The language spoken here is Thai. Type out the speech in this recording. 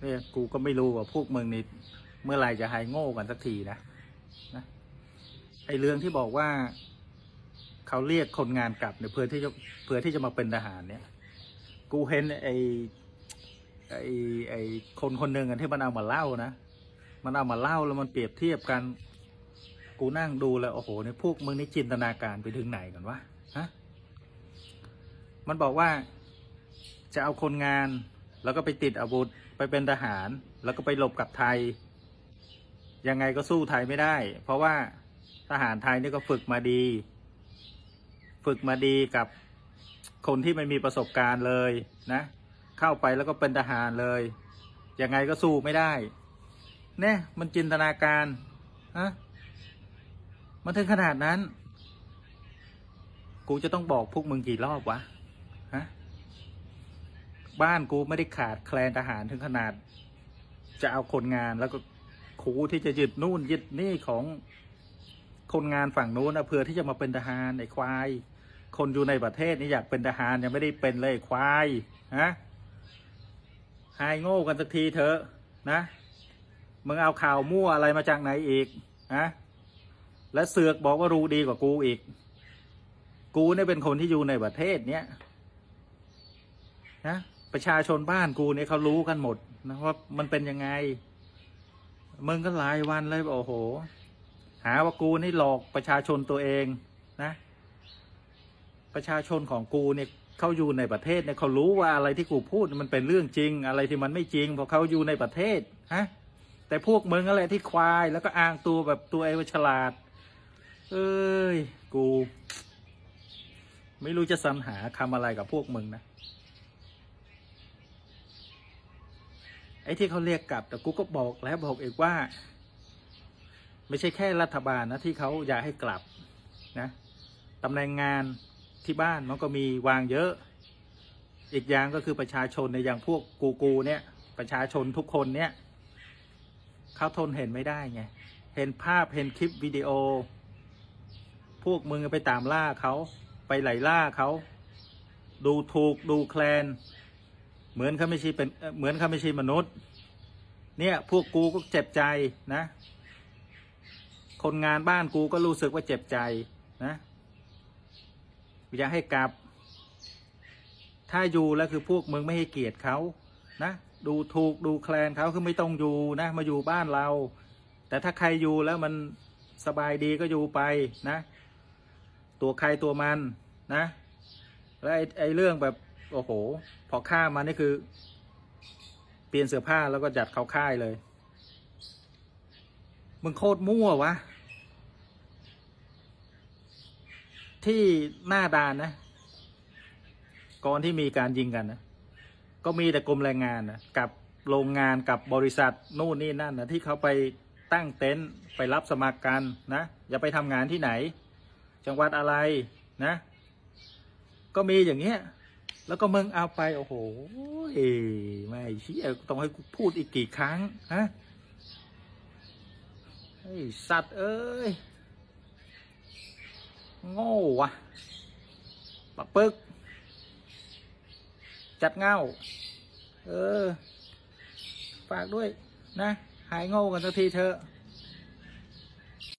เนี่ยกูก็ไม่รู้ว่าพวกมึงนี่เมื่อไหร่จะหายโง่กันสักทีนะนะไอเรื่องที่บอกว่าเขาเรียกคนงานกลับเนี่ยเพื่อที่จะเพื่อที่จะมาเป็นทหารเนี่ย กูเห็นไอไอไอคนคนหนึ่งอะที่มันเอามาเล่านะมันเอามาเล่าแล้วมันเปรียบเทียบกัน กูนั่งดูแล้วโอ้โหในพวกมึงนี่จินตนาการไปถึงไหนกันวะฮะมันบอกว่าจะเอาคนงาน แล้วก็ไปติดอาวุธไปเป็นทหาร แล้วก็ไปหลบกับไทย ยังไงก็สู้ไทยไม่ได้ เพราะว่าทหารไทยนี่ก็ฝึกมาดี ฝึกมาดีกับคนที่ไม่มีประสบการณ์เลยนะ เข้าไปแล้วก็เป็นทหารเลย ยังไงก็สู้ไม่ได้เนี่ยมันจินตนาการฮะมันถึงขนาดนั้น กูจะต้องบอกพวกมึงกี่รอบวะฮะ บ้านกูไม่ได้ขาดแคลนทหารถึงขนาด จะเอาคนงานแล้วก็คูที่จะยึดนู่นยึดนี่ของคนงานฝั่งนู้นนะเพื่อที่จะมาเป็นทหารไอ้ควาย คนอยู่ในประเทศนี่อยากเป็นทหารยังไม่ได้เป็นเลยควายฮะหายโง่กันสักทีเถอะนะมึงเอาข่าวมั่วอะไรมาจากไหนอีกฮะและเสือกบอกว่ารู้ดีกว่ากูอีก กูเนี่ยเป็นคนที่อยู่ในประเทศเนี้ยนะ ประชาชนบ้านกูเนี่ยเขารู้กันหมดนะว่ามันเป็นยังไงมึงก็หลายวันเลยโอ้โห หาว่ากูนี่หลอกประชาชนตัวเองนะ ประชาชนของกูเนี่ยเขาอยู่ในประเทศเนี่ยเขารู้ว่าอะไรที่กูพูดมันเป็นเรื่องจริง อะไรที่มันไม่จริงเพราะเขาอยู่ในประเทศฮะแต่พวกมึงอะไรที่ควายแล้วก็อ้างตัวแบบตัวเองว่าฉลาด เอ้ย กู ไม่รู้จะสรรหาคำอะไรกับพวกมึงนะ ไอ้ที่เขาเรียกกลับแต่กูก็บอกแล้วบอกอีกว่า ไม่ใช่แค่รัฐบาลนะที่เขาอยากให้กลับนะตำแหน่งงานที่บ้านมันก็มีวางเยอะ อีกอย่างก็คือประชาชนในอย่างพวกกูกูเนี่ย ประชาชนทุกคนเนี่ยเขาทนเห็นไม่ได้ไงเห็นภาพเห็นคลิปวิดีโอ พวกมึงไปตามล่าเขาไปไหลล่าเขาดูถูกดูแคลน เหมือนเขาไม่ใช่เป็นเหมือนเขาไม่ใช่มนุษย์ เนี่ยพวกกูก็เจ็บใจนะ คนงานบ้านกูก็รู้สึกว่าเจ็บใจนะอยากให้กลับ ถ้าอยู่แล้วคือพวกมึงไม่ให้เกียรติเขานะดูถูกดูแคลนเขาคือไม่ต้องอยู่นะมาอยู่บ้านเรา แต่ถ้าใครอยู่แล้วมันสบายดีก็อยู่ไปนะ ตัวใครตัวมันนะ แล้วไอ้ไอเรื่องแบบ โอ้โห พอฆ่ามานี่คือ เปลี่ยนเสื้อผ้าแล้วก็จัดเขาค่ายเลย มึงโคตรมั่ววะ ที่หน้าด่านนะ ก่อนที่มีการยิงกันนะ ก็มีแต่กรมแรงงานนะกับโรงงานกับบริษัทนู่นนี่นั่นนะที่เขาไปตั้งเต็นท์ไปรับสมัครกันนะ อย่าไปทำงานที่ไหน จังหวัดอะไรนะ ก็มีอย่างเงี้ย แล้วก็มึงเอาไปโอ้โหเอ้ไม่เชี่ยต้องให้กูพูดอีกกี่ครั้งฮะไอสัตว์เอ้ยโง่วะปักปึก จัดเงาเออ ฝากด้วยนะ หายโง่กันสักทีเถอะ